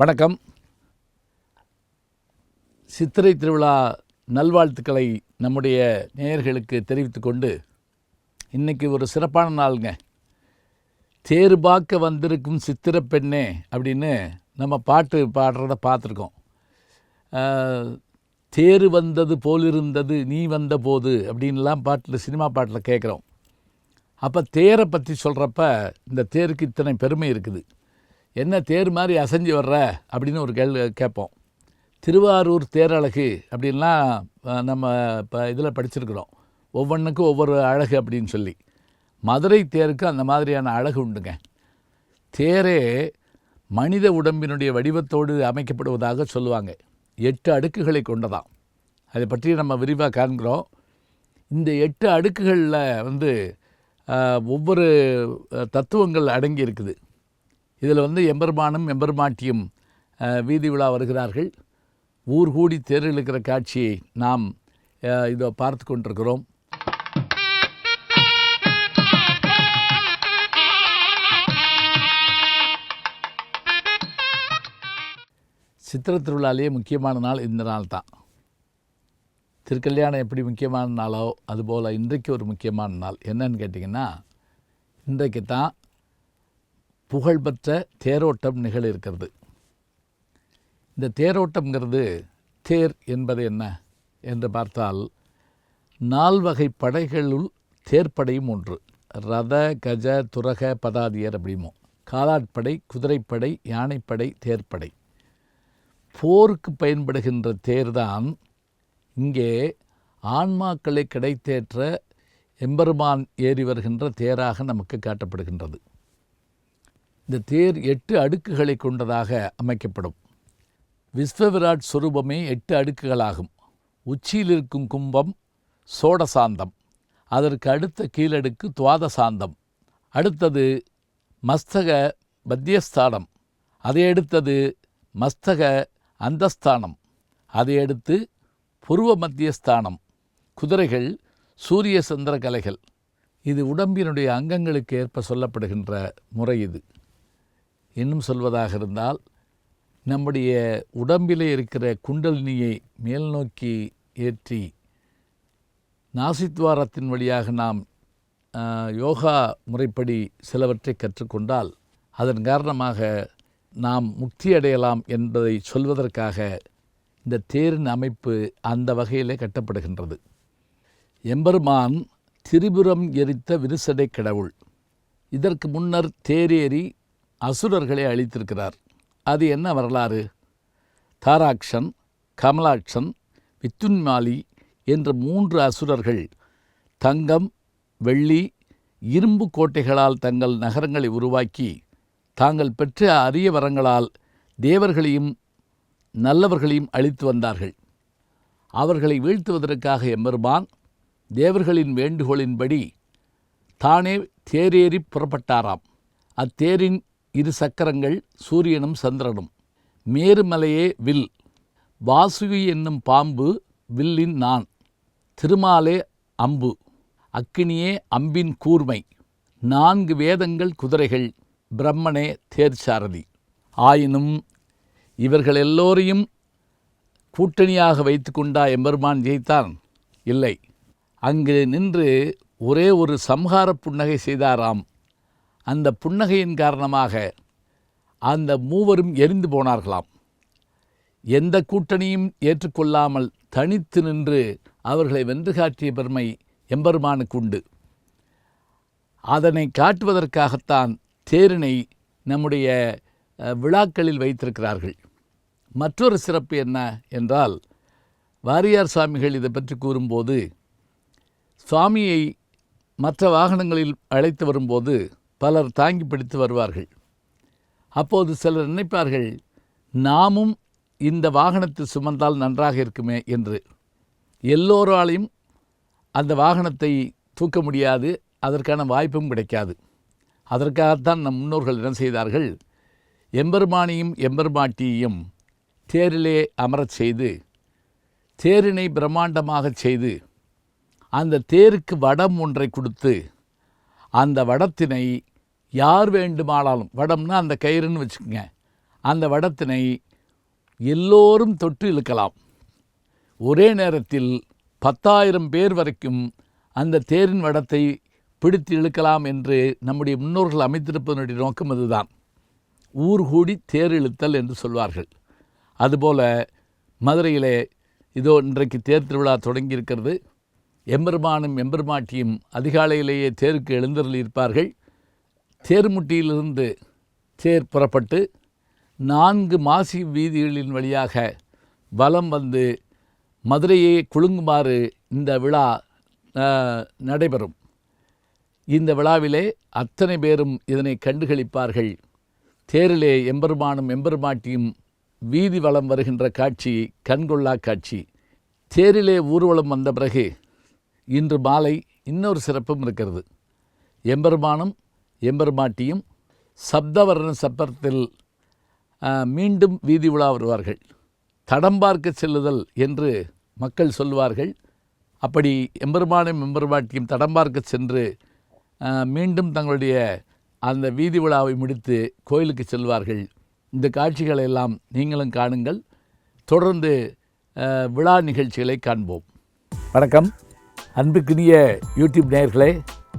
வணக்கம். சித்திரை திருவிழா நல்வாழ்த்துக்களை நம்முடைய நேயர்களுக்கு தெரிவித்துக்கொண்டு இன்றைக்கி ஒரு சிறப்பான நாளுங்க. தேர் பார்க்க வந்திருக்கும் சித்திர பெண்ணே அப்படின்னு நம்ம பாட்டு பாடுறத பார்த்துருக்கோம். தேர் வந்தது போலிருந்தது நீ வந்த போது அப்படின்லாம் பாட்டில் சினிமா பாட்டில் கேட்குறோம். அப்போ தேரை பற்றி சொல்கிறப்ப இந்த தேருக்கு இத்தனை பெருமை இருக்குது. என்ன தேர் மாதிரி அசைஞ்சு வர்ற? அப்படின்னு ஒரு கேள்வி கேட்போம். திருவாரூர் தேரழகு அப்படின்லாம் நம்ம இப்போ இதில் படிச்சிருக்கிறோம். ஒவ்வொன்றுக்கும் ஒவ்வொரு அழகு அப்படின்னு சொல்லி. மதுரை தேருக்கு அந்த மாதிரியான அழகு உண்டுங்க. தேரே மனித உடம்பினுடைய வடிவத்தோடு அமைக்கப்படுவதாக சொல்லுவாங்க. எட்டு அடுக்குகளை கொண்டதாம். அதை பற்றி நம்ம விரிவாக காண்கிறோம். இந்த எட்டு அடுக்குகளில் வந்து ஒவ்வொரு தத்துவங்கள் அடங்கி இருக்குது. இதில் வந்து எம்பெருமானும் எம்பெருமாட்டியும் வீதி விழா வருகிறார்கள். ஊர் கூடி தேர் இழுக்கிற காட்சியை நாம் இதை இதோ பார்த்து கொண்டிருக்கிறோம். சித்திரை திருவிழாலேயே முக்கியமான நாள் இந்த நாள் தான். திருக்கல்யாணம் எப்படி முக்கியமான நாளோ அதுபோல் இன்றைக்கு ஒரு முக்கியமான நாள். என்னன்னு கேட்டிங்கன்னா இன்றைக்கு தான் புகழ்பெற்ற தேரோட்டம் நிகழ இருக்கிறது இந்த தேரோட்டம்ங்கிறது தேர் என்பது என்ன என்று பார்த்தால் நால்வகை படைகளுள் தேர்ப்படையும் ஒன்று. ரத கஜ துரக பதாதியர் அப்படிமோ. காலாட்படை குதிரைப்படை யானைப்படை தேர்ப்படை. போருக்கு பயன்படுகின்ற தேர்தான் இங்கே ஆன்மாக்களை கிடைத்தேற்ற எம்பெருமான் ஏறி வருகின்ற தேராக நமக்கு காட்டப்படுகின்றது. இந்த தேர் எட்டு அடுக்குகளை கொண்டதாக அமைக்கப்படும். விஸ்வவிராட் சொரூபமே எட்டு அடுக்குகளாகும். உச்சியில் இருக்கும் கும்பம் சோடசாந்தம். அதற்கு அடுத்த கீழடுக்கு துவாதசாந்தம். அடுத்தது மஸ்தக மத்தியஸ்தானம். அதை அடுத்தது மஸ்தக அந்தஸ்தானம். அதையடுத்து புருவ மத்தியஸ்தானம். குதிரைகள் சூரிய சந்திர கலைகள் இது உடம்பினுடைய அங்கங்களுக்கு ஏற்ப சொல்லப்படுகின்ற முறை இது. இன்னும் சொல்வதாக இருந்தால் நம்முடைய உடம்பிலே இருக்கிற குண்டலினியை மேல் நோக்கி ஏற்றி நாசித்வாரத்தின் வழியாக நாம் யோகா முறைப்படி சிலவற்றை கற்றுக்கொண்டால் அதன் காரணமாக நாம் முக்தி அடையலாம் என்பதை சொல்வதற்காக இந்த தேரின் அமைப்பு அந்த வகையிலே கட்டப்படுகின்றது. எம்பெருமான் திரிபுரம் எரித்த விரிசடை கடவுள். இதற்கு முன்னர் தேரேறி அசுரர்களை அழித்திருக்கிறார். அது என்ன வரலாறு? தாராக்ஷன் கமலாட்சன் வித்துன்மாலி என்ற மூன்று அசுரர்கள் தங்கம் வெள்ளி இரும்பு கோட்டைகளால் தங்கள் நகரங்களை உருவாக்கி தாங்கள் பெற்ற அரிய வரங்களால் தேவர்களையும் நல்லவர்களையும் அழித்து வந்தார்கள். அவர்களை வீழ்த்துவதற்காக எம்பெருமான் தேவர்களின் வேண்டுகோளின்படி தானே தேரேறி புறப்பட்டாராம். அத்தேரின் இரு சக்கரங்கள் சூரியனும் சந்திரனும். மேருமலையே வில். வாசுகி என்னும் பாம்பு வில்லின் நான். திருமாலே அம்பு. அக்கினியே அம்பின் கூர்மை. நான்கு வேதங்கள் குதிரைகள். பிரம்மனே தேர்ச்சாரதி. ஆயினும் இவர்கள் எல்லோரையும் கூட்டணியாக வைத்து கொண்டா எம்பெருமான் ஜெயித்தான்? இல்லை. அங்கு நின்று ஒரே ஒரு சம்ஹார புன்னகை செய்தாராம். அந்த புன்னகையின் காரணமாக அந்த மூவரும் எரிந்து போனார்களாம். எந்த கூட்டணியும் ஏற்றுக்கொள்ளாமல் தனித்து நின்று அவர்களை வென்று காட்டிய பெருமை எம்பெருமானுக்கு உண்டு. அதனை காட்டுவதற்காகத்தான் தேரினை நம்முடைய விழாக்களில் வைத்திருக்கிறார்கள். மற்றொரு சிறப்பு என்ன என்றால் வாரியார் சுவாமிகள் இதை பற்றி கூறும்போது சுவாமியை மற்ற வாகனங்களில் அழைத்து வரும்போது பலர் தாங்கி பிடித்து வருவார்கள். அப்போது சிலர் நினைப்பார்கள் நாமும் இந்த வாகனத்தை சுமந்தால் நன்றாக இருக்குமே என்று. எல்லோராலையும் அந்த வாகனத்தை தூக்க முடியாது அதற்கான வாய்ப்பும் கிடைக்காது. அதற்காகத்தான் நம் முன்னோர்கள் என்ன செய்தார்கள் எம்பெருமானியும் எம்பெருமாட்டியையும் தேரிலே அமரச் செய்து தேரினை பிரம்மாண்டமாகச் செய்து அந்த தேருக்கு வடம் ஒன்றை கொடுத்து அந்த வடத்தினை யார் வேண்டுமானாலும் வடம்னா அந்த கயிறுன்னு வச்சுக்கோங்க. அந்த வடத்தினை எல்லோரும் தொட்டு இழுக்கலாம். ஒரே நேரத்தில் பத்தாயிரம் பேர் வரைக்கும் அந்த தேரின் வடத்தை பிடித்து இழுக்கலாம் என்று நம்முடைய முன்னோர்கள் அமைத்திருப்பதனுடைய நோக்கம் அதுதான். ஊர் கூடி தேர் இழுத்தல் என்று சொல்வார்கள். அதுபோல மதுரையிலே இதோ இன்றைக்கு தேர் திருவிழா தொடங்கியிருக்கிறது. எம்பெருமானும் எம்பெருமாட்டியும் அதிகாலையிலேயே தேருக்கு எழுந்தருளியிருப்பார்கள். தேர்முட்டியிலிருந்து தேர் புறப்பட்டு நான்கு மாசி வீதிகளின் வழியாக வலம் வந்து மதுரையை குலுங்குமாறு இந்த விழா அஹ், நடைபெறும். இந்த விழாவிலே அத்தனை பேரும் இதனை கண்டுகளிப்பார்கள். தேரிலே எம்பெருமானும் எம்பெருமாட்டியும் வீதி வலம் வருகின்ற காட்சி கண்கொள்ளா காட்சி. தேரிலே ஊர்வலம் வந்த பிறகு இன்று மாலை இன்னொரு சிறப்பும் இருக்கிறது. எம்பெருமானும் எம்பெருமாட்டியும் சப்தவர்ண சப்பரத்தில் மீண்டும் வீதி உலா வருவார்கள். தடம் பார்க்க செல்லுதல் என்று மக்கள் சொல்வார்கள் அப்படி எம்பெருமானும் எம்பெருமாட்டியும் தடம் பார்க்க சென்று மீண்டும் தங்களுடைய அந்த வீதி விழாவை முடித்து கோயிலுக்கு செல்வார்கள். இந்த காட்சிகளை எல்லாம் நீங்களும் காணுங்கள். தொடர்ந்து விழா நிகழ்ச்சிகளை காண்போம். வணக்கம். அன்புக்குரிய யூடியூப் நேயர்களே